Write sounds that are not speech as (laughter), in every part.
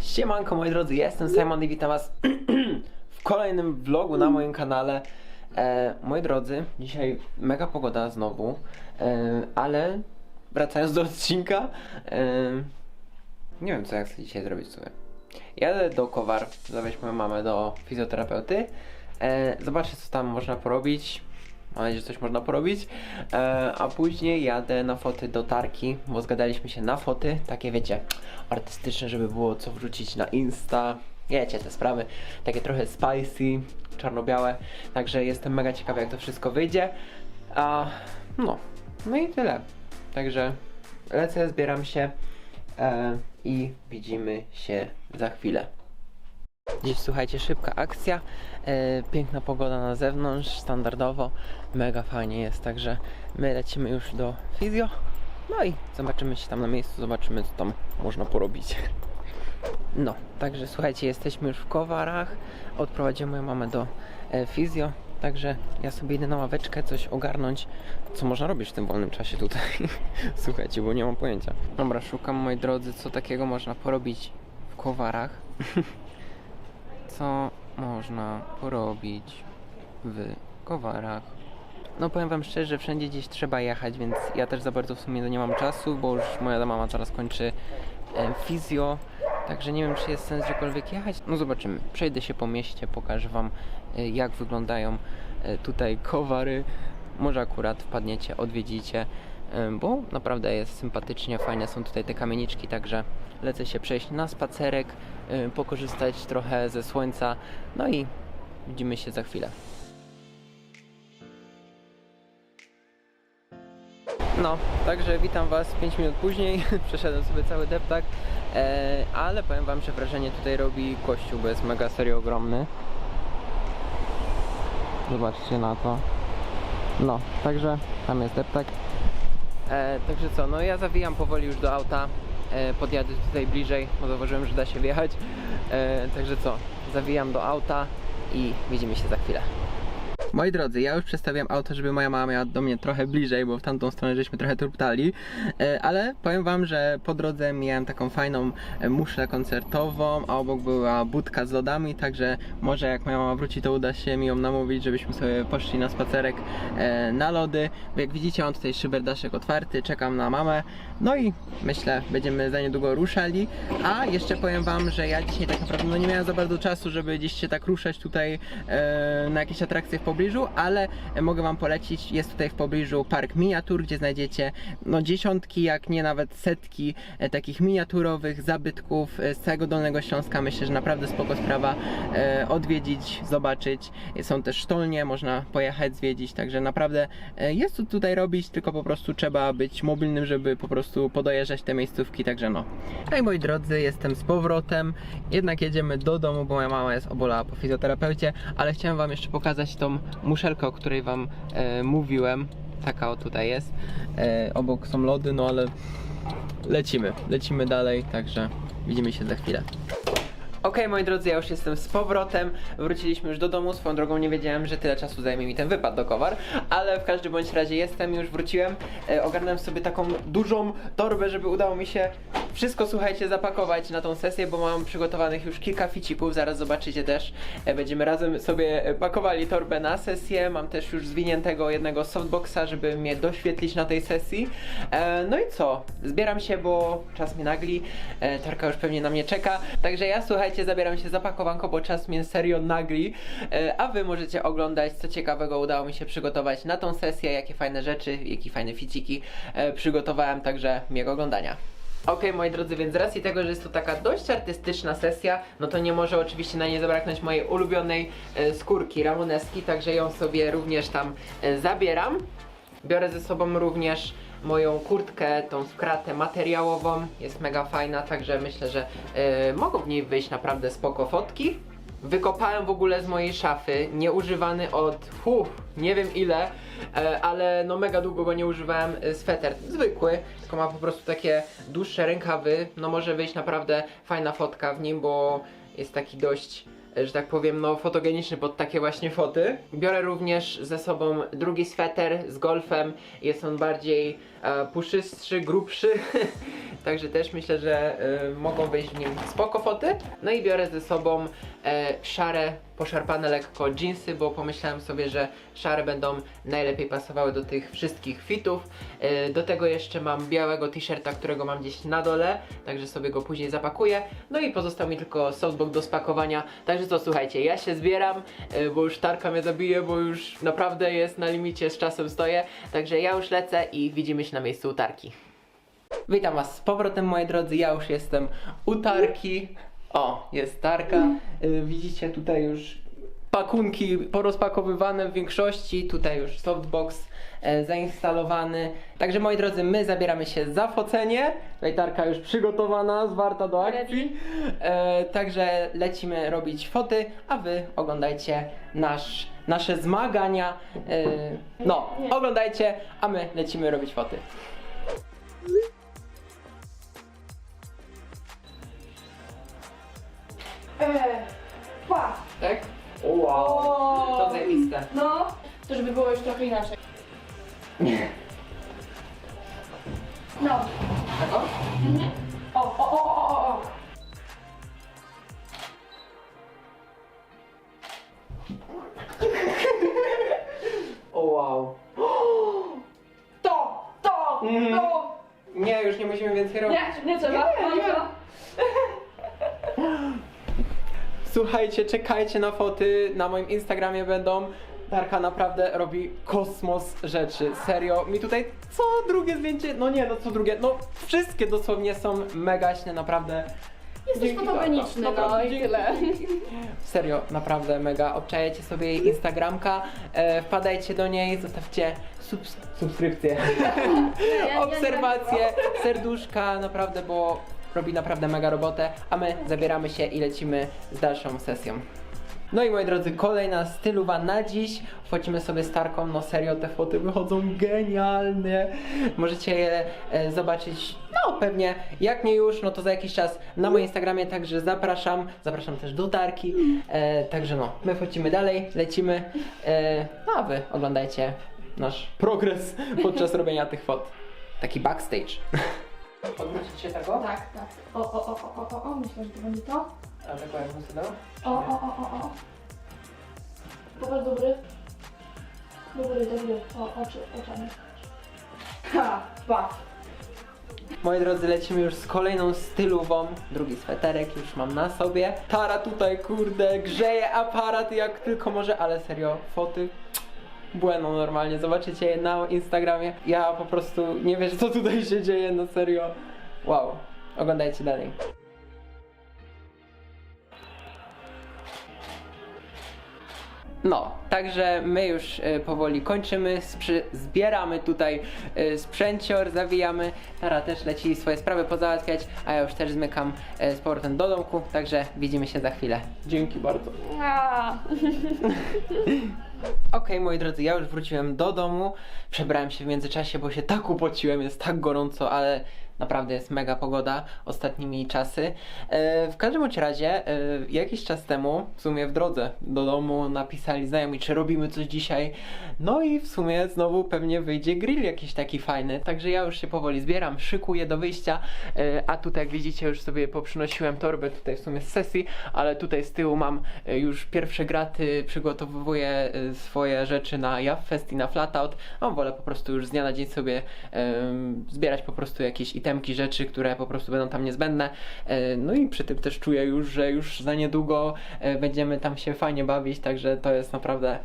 Siemanko moi drodzy, jestem Simon i witam was (clears throat) w kolejnym vlogu na moim kanale. E, moi drodzy, dzisiaj mega pogoda znowu, e, ale wracając do odcinka, e, nie wiem co ja chcę dzisiaj zrobić sobie. Jadę do Kowar, zawieźć moją mamę do fizjoterapeuty, e, zobaczę co tam można porobić. Mam nadzieję, że coś można porobić. E, a później jadę na foty do Tarki, bo zgadaliśmy się na foty, takie wiecie, artystyczne, żeby było co wrzucić na Insta. Wiecie te sprawy, takie trochę spicy, czarno-białe. Także jestem mega ciekawy, jak to wszystko wyjdzie. A no, no i tyle. Także lecę, zbieram się e, i widzimy się za chwilę. Dziś słuchajcie, szybka akcja, e, piękna pogoda na zewnątrz, standardowo, mega fajnie jest, także my lecimy już do fizjo, no i zobaczymy się tam na miejscu, zobaczymy co tam można porobić. No, także słuchajcie, jesteśmy już w Kowarach, odprowadziłem moją mamę do e, fizjo, także ja sobie idę na ławeczkę coś ogarnąć, co można robić w tym wolnym czasie tutaj. (laughs) słuchajcie, bo nie mam pojęcia. Dobra, szukam moi drodzy, co takiego można porobić w Kowarach. (laughs) co można porobić w Kowarach. No powiem wam szczerze, że wszędzie gdzieś trzeba jechać, więc ja też za bardzo w sumie nie mam czasu, bo już moja mama zaraz kończy e, fizjo, także nie wiem czy jest sens gdziekolwiek jechać. No zobaczymy. Przejdę się po mieście, pokażę wam e, jak wyglądają e, tutaj kowary. Może akurat wpadniecie, odwiedzicie, bo naprawdę jest sympatycznie, fajne są tutaj te kamieniczki, także lecę się przejść na spacerek, pokorzystać trochę ze słońca, no i widzimy się za chwilę. No, także witam Was 5 minut później. (laughs) Przeszedłem sobie cały deptak, e, ale powiem Wam, że wrażenie tutaj robi kościół, bo jest mega serio ogromny. Zobaczcie na to. No, także tam jest deptak. E, także co, no ja zawijam powoli już do auta. E, podjadę tutaj bliżej, bo zauważyłem, że da się wjechać. E, także co, zawijam do auta i widzimy się za chwilę. Moi drodzy, ja już przestawiam auto, żeby moja mama miała do mnie trochę bliżej, bo w tamtą stronę żeśmy trochę turptali, E, ale powiem wam, że po drodze miałem taką fajną e, muszlę koncertową, a obok była budka z lodami, także może jak moja mama wróci, to uda się mi ją namówić, żebyśmy sobie poszli na spacerek e, na lody, bo jak widzicie mam tutaj szyberdaszek otwarty, czekam na mamę, no i myślę, będziemy za niedługo ruszali, a jeszcze powiem wam, że ja dzisiaj tak naprawdę no nie miałem za bardzo czasu, żeby gdzieś się tak ruszać tutaj na jakieś atrakcje w pobliżu, ale e, mogę wam polecić, jest tutaj w pobliżu park miniatur, gdzie znajdziecie no dziesiątki, jak nie nawet setki e, takich miniaturowych zabytków e, z całego Dolnego Śląska. Myślę, że naprawdę spoko sprawa odwiedzić, zobaczyć. Są też sztolnie, można pojechać, zwiedzić, także naprawdę jest co tutaj robić, tylko po prostu trzeba być mobilnym, żeby po prostu podojeżdżać te miejscówki, także no. No i moi drodzy, jestem z powrotem, jednak jedziemy do domu, bo moja mama jest obolała po fizjoterapeucie, ale chciałem wam jeszcze pokazać tą muszelkę, o której wam e, mówiłem. Taka o tutaj jest. E, obok są lody, no ale lecimy, lecimy dalej, także widzimy się za chwilę. Okej, moi drodzy, ja już jestem z powrotem. Wróciliśmy już do domu. Swoją drogą nie wiedziałem, że tyle czasu zajmie mi ten wypad do Kowar, ale w każdym bądź razie jestem, już wróciłem. E, ogarnąłem sobie taką dużą torbę, żeby udało mi się wszystko, słuchajcie, zapakować na tą sesję, bo mam przygotowanych już kilka ficików. Zaraz zobaczycie też. E, będziemy razem sobie e, pakowali torbę na sesję. Mam też już zwiniętego jednego softboxa, żeby mnie doświetlić na tej sesji. E, no i co? Zbieram się, bo czas mnie nagli. Tarka już pewnie na mnie czeka. Także ja, słuchajcie, zabieram się za pakowanko, bo czas mnie serio nagli. A wy możecie oglądać, co ciekawego udało mi się przygotować na tą sesję, jakie fajne rzeczy, jakie fajne ficiki przygotowałem, także miłego oglądania. Okej, moi drodzy, więc z racji tego, że jest to taka dość artystyczna sesja, no to nie może oczywiście na nie zabraknąć mojej ulubionej e, skórki ramoneski, także ją sobie również tam e, zabieram. Biorę ze sobą również moją kurtkę, tą skratę materiałową, jest mega fajna, także myślę, że e, mogą w niej wyjść naprawdę spoko fotki. Wykopałem w ogóle z mojej szafy, nieużywany od, hu, nie wiem ile, e, ale no mega długo go nie używałem, e, sweter zwykły, tylko ma po prostu takie dłuższe rękawy, no może wyjść naprawdę fajna fotka w nim, bo jest taki dość e, że tak powiem, no fotogeniczny pod takie właśnie foty. Biorę również ze sobą drugi sweter z golfem. Jest on bardziej e, puszystszy, grubszy. (laughs) także też myślę, że y, mogą wyjść w nim spoko foty. No i biorę ze sobą e, szare, poszarpane lekko jeansy, bo pomyślałem sobie, że szare będą najlepiej pasowały do tych wszystkich fitów. E, do tego jeszcze mam białego t-shirta, którego mam gdzieś na dole, także sobie go później zapakuję. No i pozostał mi tylko softbox do spakowania. Także co, słuchajcie, ja się zbieram, e, bo już Tarka mnie zabije, bo już naprawdę jest na limicie, z czasem stoję. Także ja już lecę i widzimy się na miejscu Tarki. Witam Was z powrotem, moi drodzy. Ja już jestem u Tarki. O, jest Tarka. Y, Widzicie tutaj już pakunki porozpakowywane w większości. Tutaj już softbox e, zainstalowany. Także moi drodzy, my zabieramy się za focenie. Tutaj Tarka już przygotowana, zwarta do akcji. E, także lecimy robić foty, a Wy oglądajcie nasz, nasze zmagania. E, no, oglądajcie, a my lecimy robić foty. Eee, pa. Tak? Wow, to zajebiste. No, to żeby było już trochę inaczej. No. Tego? O, o, o, o, o, o. O wow. (gasps) To, to, Mhm. to. Nie, już nie musimy więcej robić. Nie, nie trzeba. Nie, nie. to. Słuchajcie, czekajcie na foty, na moim Instagramie będą. Darka naprawdę robi kosmos rzeczy, serio. Mi tutaj co drugie zdjęcie, no nie, no co drugie, no wszystkie dosłownie są mega śne, naprawdę. Jesteś Dzięki, fotogeniczny, Darka, no naprawdę, i dzięki. tyle. Serio, naprawdę mega. Obczajcie sobie jej (laughs) Instagramka, e, wpadajcie do niej, zostawcie subs- subskrypcję, (laughs) ja- ja nie obserwacje, serduszka, naprawdę, bo robi naprawdę mega robotę, a my zabieramy się i lecimy z dalszą sesją. No i moi drodzy, kolejna stylowa na dziś. Wchodzimy sobie z Tarką, no serio, te foty wychodzą genialne. Możecie je e, zobaczyć, no pewnie, jak nie już, no to za jakiś czas na moim Instagramie, także zapraszam. Zapraszam też do Tarki. E, także no, my wchodzimy dalej, lecimy, e, no a wy oglądajcie nasz progres podczas robienia tych fot. Taki backstage. (laughs) Odwrócić się tego? Tak, tak. O, o, o, o, o, o, o, myślę, że to będzie to. A tak powiem, co to? O, o, o, o, o. Popatrz, dobry. Dobry, dobry. O, oczy, oczami. Ha, pa. Moi drodzy, lecimy już z kolejną stylową. Drugi sweterek już mam na sobie. Tara tutaj, kurde, grzeje aparat jak tylko może, ale serio, foty. Błędą normalnie, zobaczycie je na Instagramie. Ja po prostu nie wiesz co tutaj się dzieje, no serio. Wow, oglądajcie dalej. No, także my już e, powoli kończymy, zbieramy tutaj e, sprzęcior, zawijamy. Tara też leci swoje sprawy pozałatwiać, a ja już też zmykam e, z powrotem do domku, także widzimy się za chwilę. Dzięki bardzo. (laughs) Okej, moi drodzy, ja już wróciłem do domu. Przebrałem się w międzyczasie, bo się tak upociłem, jest tak gorąco, ale naprawdę jest mega pogoda ostatnimi czasy. E, w każdym bądź razie, e, jakiś czas temu, w sumie w drodze do domu, napisali znajomi, czy robimy coś dzisiaj. No i w sumie znowu pewnie wyjdzie grill jakiś taki fajny. Także ja już się powoli zbieram, szykuję do wyjścia. E, a tutaj, jak widzicie, już sobie poprzynosiłem torbę tutaj w sumie z sesji, ale tutaj z tyłu mam już pierwsze graty, przygotowuję swoje rzeczy na Jaw Fest i na Flatout. No, wolę po prostu już z dnia na dzień sobie zbierać po prostu jakieś itemki, rzeczy, które po prostu będą tam niezbędne. E, no i przy tym też czuję już, że już za niedługo e, będziemy tam się fajnie bawić, także to jest naprawdę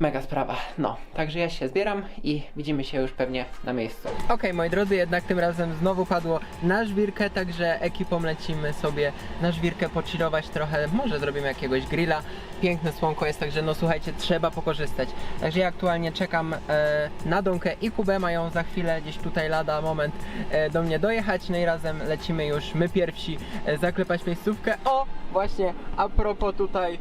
Mega sprawa. No, także ja się zbieram i widzimy się już pewnie na miejscu. Okej, moi drodzy, jednak tym razem znowu padło na żwirkę, także ekipą lecimy sobie na żwirkę pochillować trochę. Może zrobimy jakiegoś grilla. Piękne słonko jest, także no słuchajcie, trzeba pokorzystać. Także ja aktualnie czekam e, na Donkę i Kubę. Mają za chwilę gdzieś tutaj lada moment e, do mnie dojechać. No i razem lecimy już my pierwsi e, zaklepać miejscówkę. O, właśnie a propos tutaj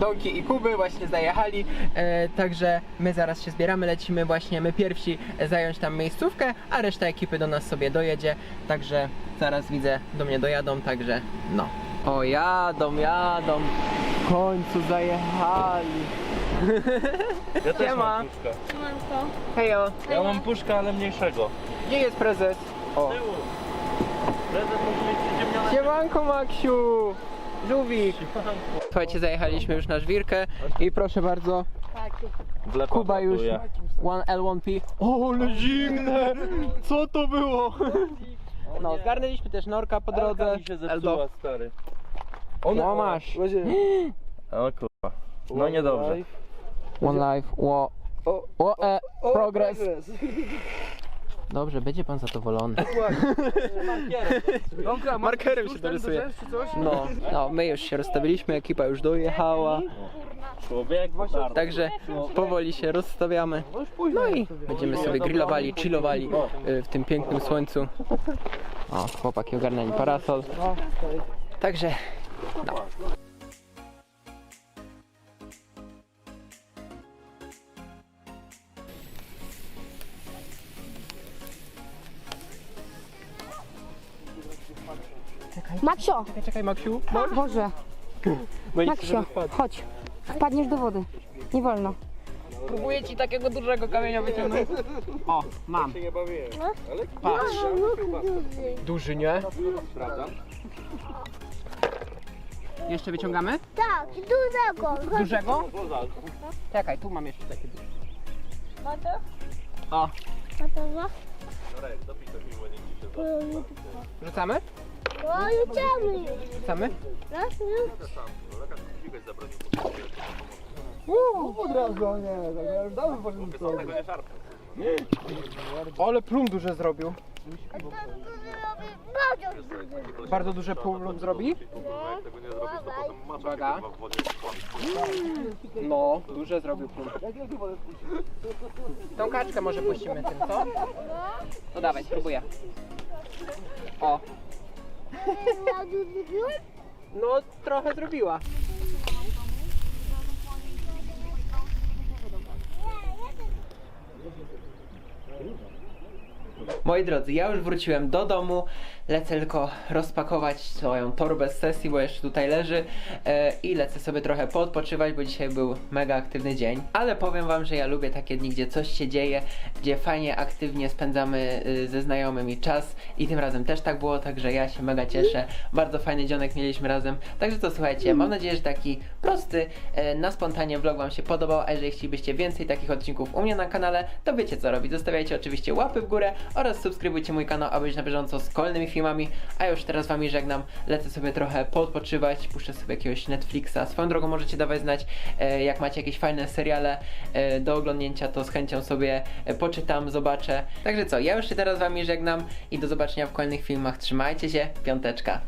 Donki i Kuby właśnie zajechali, e, także my zaraz się zbieramy, lecimy właśnie my pierwsi zająć tam miejscówkę, a reszta ekipy do nas sobie dojedzie, także zaraz widzę, do mnie dojadą, także no. O, jadą, jadą, w końcu zajechali. Ja też Siema. mam puszkę. Siemanko. Hejo, Ja mam puszkę, ale mniejszego. gdzie jest prezes? O. tyłu. Prezes musi mieć przyziemnione. Siemanko Maksiu! Żółwik! Słuchajcie, zajechaliśmy już na żwirkę i proszę bardzo, Wlepa Kuba już gotuje. 1L1P. O, ale zimne! Co to było? No, zgarnęliśmy też norka po drodze. Elka mi się zepsuła, stary. No masz. O kurwa. No niedobrze. One life, ło. O, e, progress. Dobrze, będzie pan zadowolony. (laughs) Markerem się dorysuje. No, no, my już się rozstawiliśmy, ekipa już dojechała. Człowiek Także powoli się rozstawiamy. No i będziemy sobie grillowali, chillowali y, w tym pięknym słońcu. O, chłopaki ogarnęli parasol. Także no. Maksio! Czekaj, czekaj Maksiu. Boże, Bo Maksio, chodź. Wpadniesz do wody. Nie wolno. Próbuję ci takiego dużego kamienia wyciągnąć. O, mam. Patrz. Duży, nie? Jeszcze wyciągamy? Tak, dużego. Dużego? Czekaj, tu mam jeszcze takie duże. O, Gotowa? rzucamy? No jedziemy. Rzucamy? Raz, już. Ale plum duże zrobił. To duży robi bardzo duży. Bardzo duże plum zrobi? Uwaga. No, duże zrobił plum. Tą kaczkę może puścimy tym, co? No dawaj, spróbuję. O? No trochę zrobiła. Moi drodzy, ja już wróciłem do domu. Lecę tylko rozpakować swoją torbę z sesji, bo jeszcze tutaj leży. E, I lecę sobie trochę poodpoczywać, bo dzisiaj był mega aktywny dzień. Ale powiem wam, że ja lubię takie dni, gdzie coś się dzieje, gdzie fajnie, aktywnie spędzamy y, ze znajomymi czas. I tym razem też tak było, także ja się mega cieszę. Bardzo fajny dzionek mieliśmy razem. Także to słuchajcie, mam nadzieję, że taki prosty, e, na spontanie vlog wam się podobał. A jeżeli chcielibyście więcej takich odcinków u mnie na kanale, to wiecie co robić. Zostawiajcie oczywiście łapy w górę oraz subskrybujcie mój kanał, aby być na bieżąco z kolejnymi filmami. A już teraz wami żegnam. Lecę sobie trochę poodpoczywać, puszczę sobie jakiegoś Netflixa. Swoją drogą możecie dawać znać, e, jak macie jakieś fajne seriale e, do oglądnięcia, to z chęcią sobie e, poczytam, zobaczę. Także co, ja już się teraz wami żegnam i do zobaczenia w kolejnych filmach. Trzymajcie się, piąteczka.